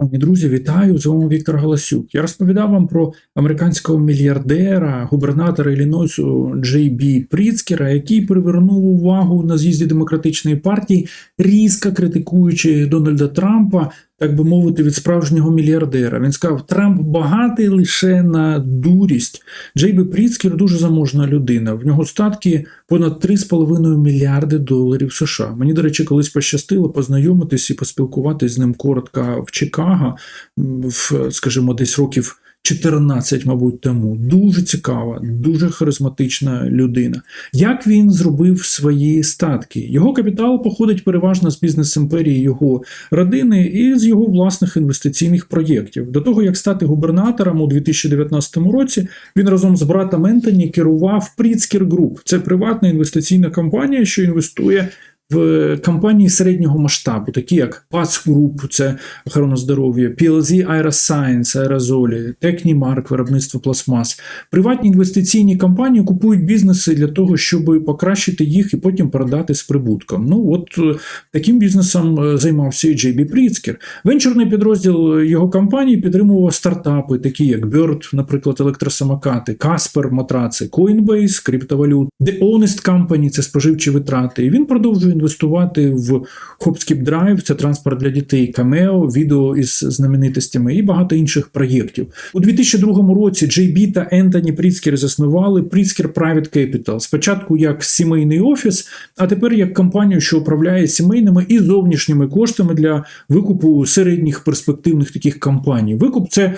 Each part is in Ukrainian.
Шановні друзі, вітаю! З вами Віктор Галасюк. Я розповідав вам про американського мільярдера, губернатора Іллінойсу Джей Бі Пріцкера, який привернув увагу на з'їзді демократичної партії, різко критикуючи Дональда Трампа, так би мовити, від справжнього мільярдера. Він сказав: Трамп багатий лише на дурість. Джей Бі Пріцкер дуже заможна людина. В нього статки понад 3,5 мільярди доларів США. Мені, до речі, колись пощастило познайомитись і поспілкуватись з ним коротко в Чикаго, в, скажімо, десь років 14, мабуть, тому. Дуже цікава, дуже харизматична людина. Як він зробив свої статки? Його капітал походить переважно з бізнес-імперії його родини і з його власних інвестиційних проєктів. До того як стати губернатором у 2019 році, він разом з братом Ентоні керував Pritzker Group. Це приватна інвестиційна компанія, що інвестує. В компанії середнього масштабу, такі як PATS Group, це охорона здоров'я, PLZ Aeroscience, аерозолі, Technimark, виробництво пластмас. Приватні інвестиційні компанії купують бізнеси для того, щоб покращити їх і потім продати з прибутком. Ну от е, таким бізнесом е, займався і Бі Пріцкер. Венчурний підрозділ його компанії підтримував стартапи, такі як Bird, наприклад, електросамокати, Casper, матраци, Coinbase, криптовалют, The Honest Company – це споживчі витрати. І він продовжує інвестувати в Hopskip Drive, це транспорт для дітей, Cameo, відео із знаменитостями і багато інших проєктів. У 2002 році JB та Ентоні Пріцкер заснували Pritzker Private Capital. Спочатку як сімейний офіс, а тепер як компанію, що управляє сімейними і зовнішніми коштами для викупу середніх перспективних таких компаній. Викуп це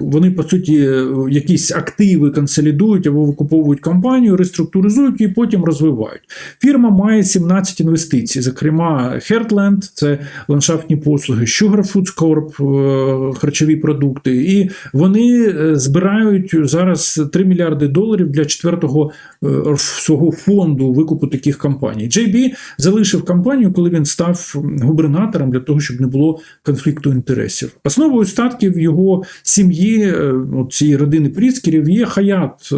вони по суті якісь активи консолідують або викуповують компанію, реструктуризують і потім розвивають. Фірма має 17 інвестицій, зокрема Heartland – це ландшафтні послуги, Sugar Foods Corp, е, харчові продукти. І вони е, збирають зараз 3 мільярди доларів для четвертого е, свого фонду викупу таких компаній. JB залишив компанію, коли він став губернатором для того, щоб не було конфлікту інтересів. Основою статків його сім'ї, цієї родини Пріцкерів, є Хаят.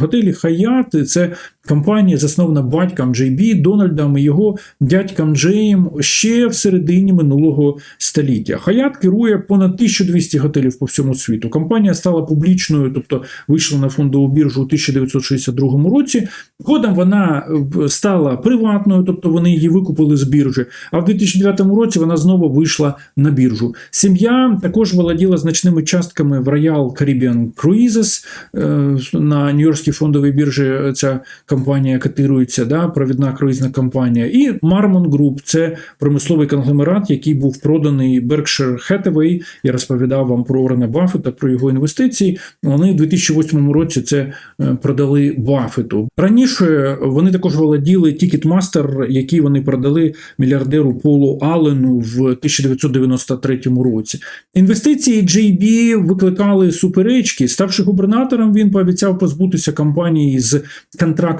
Готелі Хаят це компанія, заснована батьком JB Дональдом і його дядьком Джеєм ще в середині минулого століття. Хаят керує понад 1200 готелів по всьому світу. Компанія стала публічною, тобто вийшла на фондову біржу у 1962 році. Згодом вона е, стала приватною, тобто вони її викупили з біржі. А в 2009 році вона знову вийшла на біржу. Сім'я також володіла значними частками в Royal Caribbean Cruises е, на Нью-Йоркській фондовій біржі. Ця компанія котирується, да, провідна круїзна компанія. І Marmon Group – це промисловий конгломерат, який був проданий Berkshire Hathaway. Я розповідав вам про Орена Баффета, про його інвестиції. Вони у 2008 році це е, продали Баффету. Раніше вони також володіли Ticketmaster, який вони продали мільярдеру Полу Аллену в 1993 році. Інвестиції JB викликали суперечки. Ставши губернатором, він пообіцяв позбутися компанії з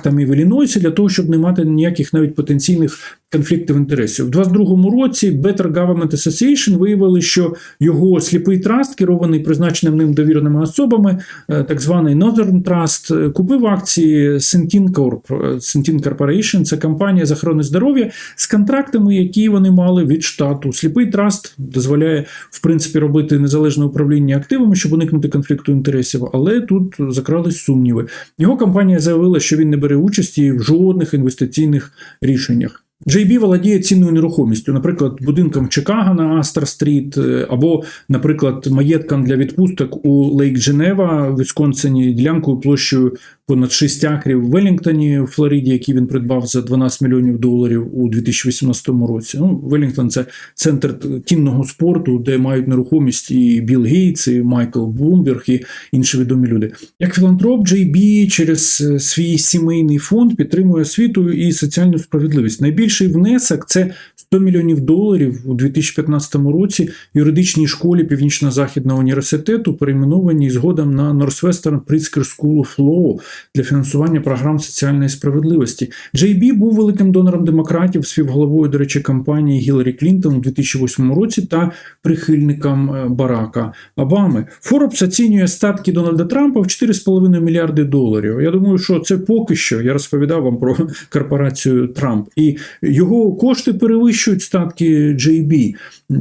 контрактами в Іллінойсі для того, щоб не мати ніяких навіть потенційних конфліктів інтересів. У 2022 році Better Government Association виявили, що його сліпий траст, керований призначеним ним довіреними особами, е, так званий Northern Trust, е, купив акції Centene Corp. Е, Centene Corporation – це компанія з охорони здоров'я з контрактами, які вони мали від штату. Сліпий траст дозволяє в принципі робити незалежне управління активами, щоб уникнути конфлікту інтересів, але тут закрались сумніви. Його компанія заявила, що він не бере участі в жодних інвестиційних рішеннях. JB володіє цінною нерухомістю, наприклад, будинком Чикаго на Астер-стріт, е, або, наприклад, маєтком для відпусток у Лейк Дженева в Вісконсині, ділянкою площею понад 6 акрів в Велінгтоні, в Флориді, який він придбав за 12 мільйонів доларів у 2018 році. Ну, Велінгтон це центр кінного спорту, де мають нерухомість і Білл Гейтс, і Майкл Блумберг, і інші відомі люди. Як філантроп, JB через е, свій сімейний фонд підтримує освіту і соціальну справедливість. Найбільший внесок це 100 мільйонів доларів у 2015 році юридичній школі Північно-Західного університету, перейменованій згодом на Northwestern Pritzker School of Law. Для фінансування програм соціальної справедливості. Джей Бі був великим донором демократів, співголовою, до речі, кампанії Гіларі Клінтон у 2008 році та прихильником е, Барака Обами. Форбс оцінює статки Дональда Трампа в 4,5 мільярди доларів. Я думаю, що це поки що. Я розповідав вам про корпорацію Трамп, і його кошти перевищують статки JB.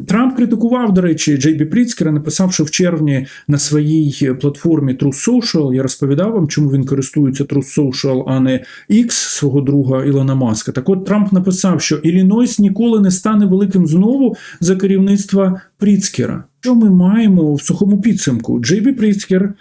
Трамп критикував, до речі, Джей Бі Пріцкера, написавши в червні на своїй платформі Truth Social. Я розповідав вам, чому він користується Truth Social, а не X свого друга Ілона Маска. Так от Трамп написав, що Іллінойс ніколи не стане великим знову за керівництва Пріцкера. Що ми маємо в сухому підсумку? Джейбі Пріцкер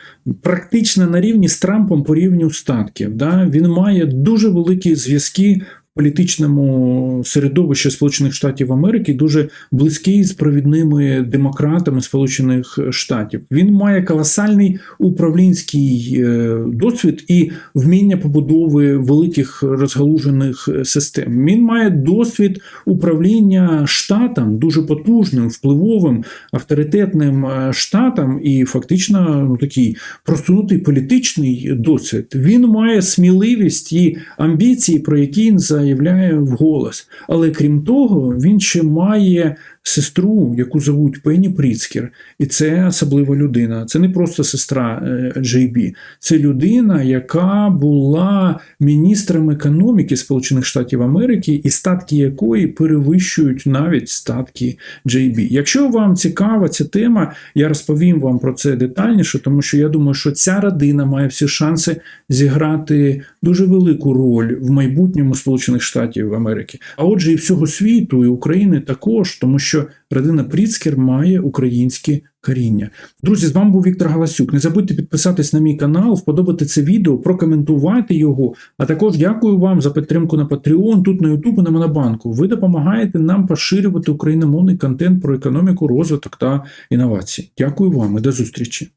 практично на рівні з Трампом по рівню статків. Да? Він має дуже великі зв'язки політичному середовищі Сполучених Штатів Америки, дуже близький з провідними демократами Сполучених Штатів. Він має колосальний управлінський е, досвід і вміння побудови великих розгалужених систем. Він має досвід управління штатом дуже потужним, впливовим, авторитетним е, штатом, і фактично ну, такий просунутий політичний досвід. Він має сміливість і амбіції, про які він заявляє вголос. Але крім того, він ще має сестру, яку зовуть Пенні Пріцкер, і це особлива людина. Це не просто сестра е, Джей Бі, це людина, яка була міністром економіки Сполучених Штатів Америки, і статки якої перевищують навіть статки Джей Бі. Якщо вам цікава ця тема, я розповім вам про це детальніше, тому що я думаю, що ця родина має всі шанси зіграти дуже велику роль в майбутньому Сполучених Штатів Америки. А отже, і всього світу, і України також, тому що родина Пріцкер має українське коріння. Друзі, з вами був Віктор Галасюк. Не забудьте підписатись на мій канал, вподобати це відео, прокоментувати його. А також дякую вам за підтримку на Patreon, тут на YouTube і на Монобанку. Ви допомагаєте нам поширювати україномовний контент про економіку, розвиток та інновації. Дякую вам і до зустрічі.